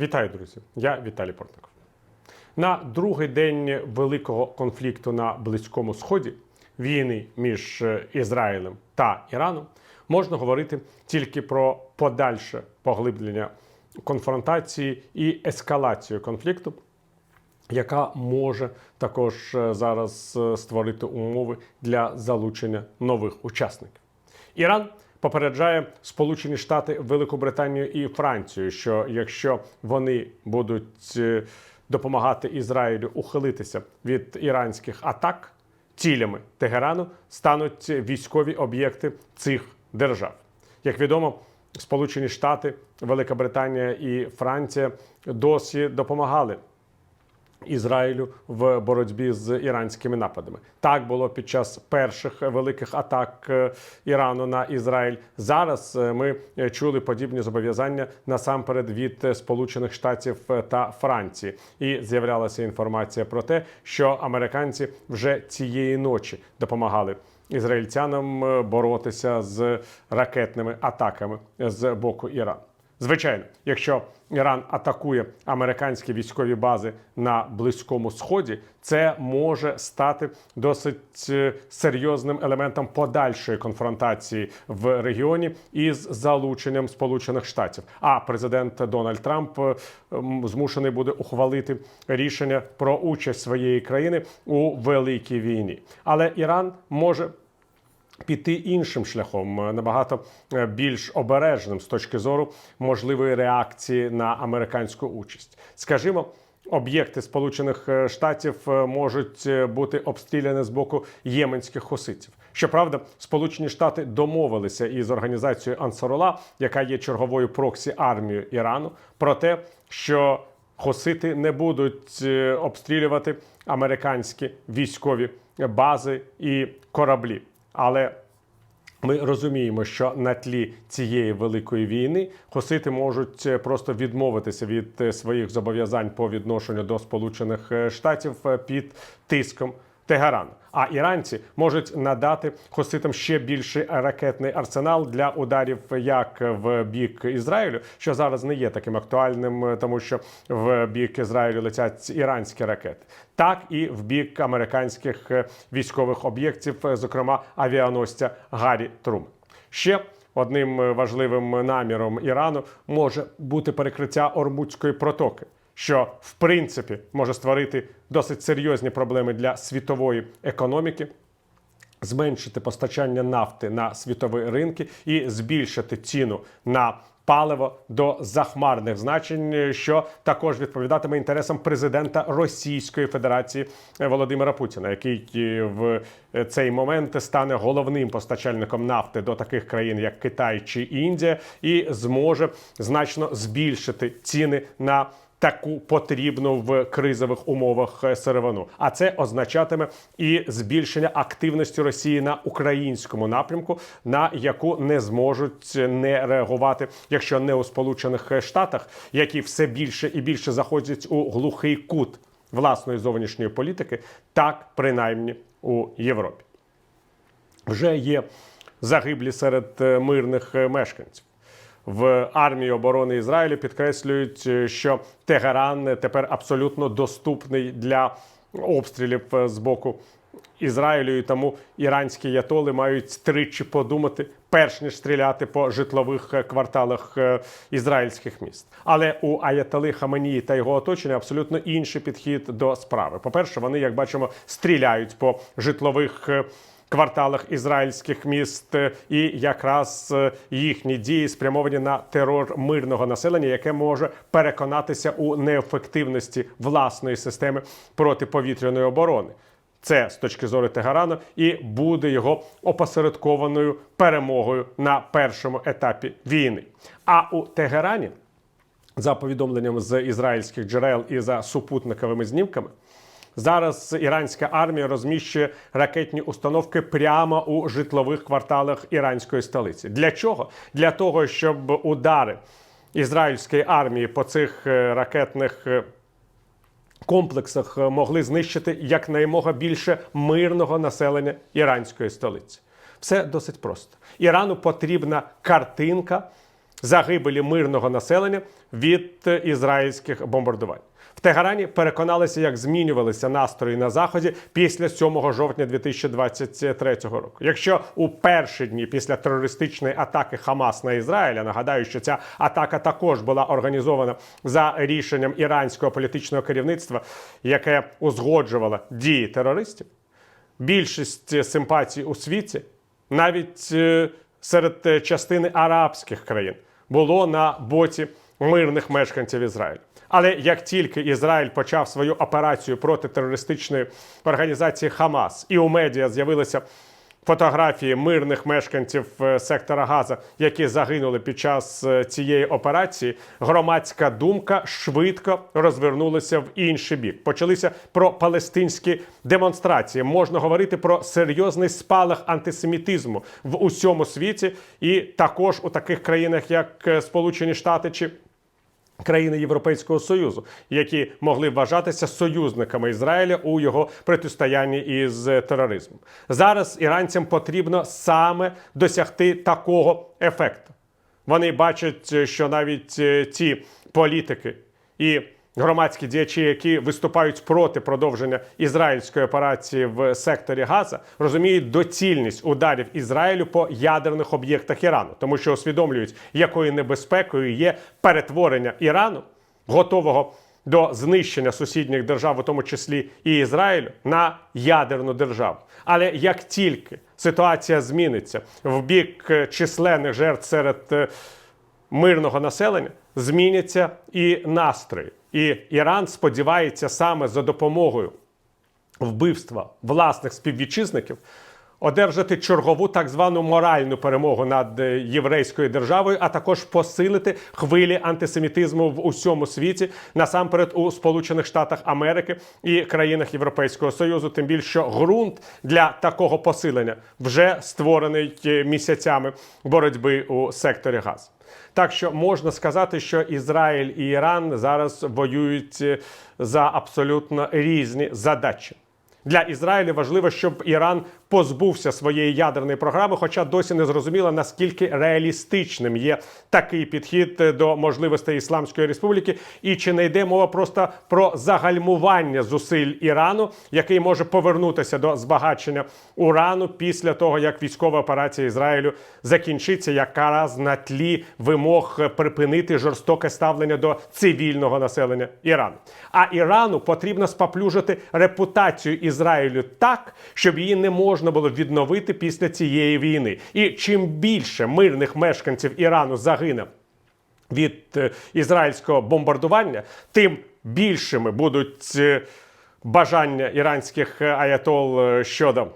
Вітаю, друзі! Я Віталій Портников. На другий день великого конфлікту на Близькому Сході, війни між е, Ізраїлем та Іраном, можна говорити тільки про подальше поглиблення конфронтації і ескалацію конфлікту, яка може також е, зараз е, створити умови для залучення нових учасників. Іран попереджає Сполучені Штати, Велику Британію і Францію, що якщо вони будуть е, допомагати Ізраїлю ухилитися від іранських атак, цілями Тегерану стануть військові об'єкти цих держав. Як відомо, Сполучені Штати, Велика Британія і Франція досі допомагали Ізраїлю в боротьбі з іранськими нападами. Так було під час перших великих атак е, Ірану на Ізраїль. Зараз е, ми е, чули подібні зобов'язання насамперед від Сполучених Штатів та Франції. І з'являлася інформація про те, що американці вже цієї ночі допомагали. Ізраїльтянам е, боротися з ракетними атаками з боку Ірану. Звичайно, якщо Іран атакує американські військові бази на Близькому Сході, це може стати досить е, серйозним елементом подальшої конфронтації в регіоні із залученням Сполучених Штатів. А президент Дональд Трамп е, змушений буде ухвалити рішення про участь своєї країни у великій війні. Але Іран може піти іншим шляхом, е, набагато е, більш обережним з точки зору можливої реакції на американську участь. Скажімо. Об'єкти Сполучених е, Штатів можуть бути обстріляні з боку єменських хуситів. Щоправда, Сполучені Штати домовилися із організацією Ансарула, яка є черговою проксі армією Ірану, про те, що хусити не будуть обстрілювати американські військові бази і кораблі. Але ми розуміємо, що на тлі цієї великої війни хусити можуть е, просто відмовитися від е, своїх зобов'язань по відношенню до Сполучених е, Штатів під тиском Тегерану. А іранці можуть надати хуситам ще більший ракетний арсенал для ударів як в бік Ізраїлю, що зараз не є таким актуальним, тому що в бік Ізраїлю летять іранські ракети, так і в бік американських військових об'єктів, зокрема авіаносця Гаррі Трум. Ще одним важливим наміром Ірану може бути перекриття Ормутської протоки, що в принципі може створити досить серйозні проблеми для світової економіки. Зменшити постачання нафти на світові ринки і збільшити ціну на паливо до захмарних значень, що також відповідатиме інтересам президента Російської Федерації Володимира Путіна, який е, в цей момент стане головним постачальником нафти до таких країн, як Китай чи Індія, і зможе значно збільшити ціни на таку потрібну в кризових умовах е, сировину. А це означатиме і збільшення активності Росії на українському напрямку, на яку не зможуть не реагувати, якщо не у Сполучених Штатах, які все більше і більше заходять у глухий кут власної зовнішньої політики, так принаймні у Європі. Вже є загиблі серед е, мирних е, мешканців в армії оборони Ізраїлю підкреслюють, е, що Тегеран тепер абсолютно доступний для обстрілів е, з боку Ізраїлю, і тому іранські ятоли мають тричі подумати, перш ніж стріляти по житлових е, кварталах ізраїльських міст. Але у Аятали Хаменії та його оточення абсолютно інший підхід до справи. По-перше, вони, як бачимо, стріляють по житлових. Кварталах ізраїльських міст і якраз е, їхні дії спрямовані на терор мирного населення, яке може переконатися у неефективності власної системи протиповітряної оборони. Це з точки зору Тегерану і буде його опосередкованою перемогою на першому етапі війни. А у Тегерані, за повідомленням з ізраїльських джерел і за супутниковими знімками, зараз іранська армія розміщує ракетні установки прямо у житлових кварталах іранської столиці. Для чого? Для того, щоб удари ізраїльської армії по цих е, ракетних. е, комплексах е, могли знищити якнаймога більше мирного населення іранської столиці. Все досить просто. Ірану потрібна картинка загибелі мирного населення від ізраїльських бомбардувань. В Тегерані переконалися, як змінювалися настрої на заході після 7 жовтня 2023 року. Якщо у перші дні після терористичної атаки Хамас на Ізраїль, нагадаю, що ця атака також була організована за рішенням іранського політичного керівництва, яке узгоджувало дії терористів, більшість симпатій у світі, навіть е, серед частини арабських країн, було на боці мирних мешканців Ізраїлю. Але як тільки Ізраїль почав свою операцію проти терористичної організації Хамас, і у медіа з'явилися фотографії мирних мешканців е, сектора Газа, які загинули під час е, цієї операції, громадська думка швидко розвернулася в інший бік. Почалися про палестинські демонстрації. Можна говорити про серйозний спалах антисемітизму в усьому світі, і також у таких країнах, як е, Сполучені Штати чи країни Європейського Союзу, які могли вважатися союзниками Ізраїля у його протистоянні із тероризмом. Зараз іранцям потрібно саме досягти такого ефекту. Вони бачать, що навіть ці політики і громадські діячі, які виступають проти продовження ізраїльської операції в секторі Газа, розуміють доцільність ударів Ізраїлю по ядерних об'єктах Ірану, тому що усвідомлюють, якою небезпекою є перетворення Ірану, готового до знищення сусідніх держав, у тому числі і Ізраїлю, на ядерну державу. Але як тільки ситуація зміниться в бік е, численних жертв серед е, мирного населення, зміняться і настрої. І Іран сподівається саме за допомогою вбивства власних співвітчизників одержати чергову так звану моральну перемогу над е, єврейською державою, а також посилити хвилі антисемітизму в усьому світі, насамперед у Сполучених Штатах Америки і країнах Європейського Союзу. Тим більше що ґрунт для такого посилення вже створений е, місяцями боротьби у секторі газ. Так що можна сказати, що Ізраїль і Іран зараз воюють е, за абсолютно різні задачі. Для Ізраїлю важливо, щоб Іран позбувся своєї ядерної програми, хоча досі не зрозуміло, наскільки реалістичним є такий підхід до можливостей Ісламської республіки, і чи не йде мова просто про загальмування зусиль Ірану, який може повернутися до збагачення урану після того, як військова операція Ізраїлю закінчиться, якраз на тлі вимог припинити жорстоке ставлення до цивільного населення Ірану. А Ірану потрібно споплюжити репутацію Ізраїлю так, щоб її не можна було відновити після цієї війни. І чим більше мирних мешканців Ірану загине від е, ізраїльського бомбардування, тим більшими будуть е, бажання іранських аятол е, щодо.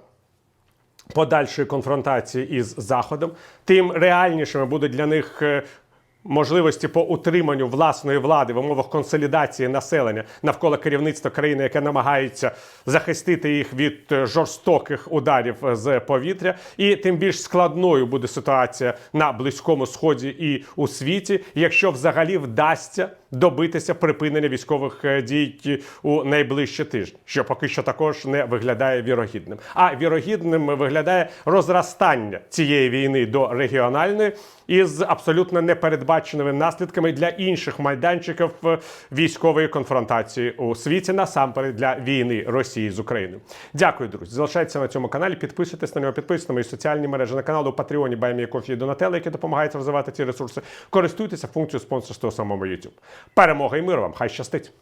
Подальшої конфронтації із Заходом, тим реальнішими будуть для них можливості по утриманню власної влади в умовах консолідації населення навколо керівництва країни, яке намагається захистити їх від е, жорстоких ударів з повітря, і тим більш складною буде ситуація на близькому сході і у світі, якщо взагалі вдасться добитися припинення військових е, дій у найближчі тижні, що поки що також не виглядає вірогідним. А вірогідним виглядає розростання цієї війни до регіональної із абсолютно непередбаченими наслідками для інших майданчиків е, військової конфронтації у світі, насамперед для війни Росії з Україною. Дякую, друзі. Залишайтеся на цьому каналі. Підписуйтесь на нього, підписуйтесь на мої соціальні мережі на каналу Патреоні Баймі Кофі і Донателло, які допомагають розвивати ці ресурси. Користуйтеся функцією спонсорства самому YouTube. Перемога і мир вам! Хай щастить!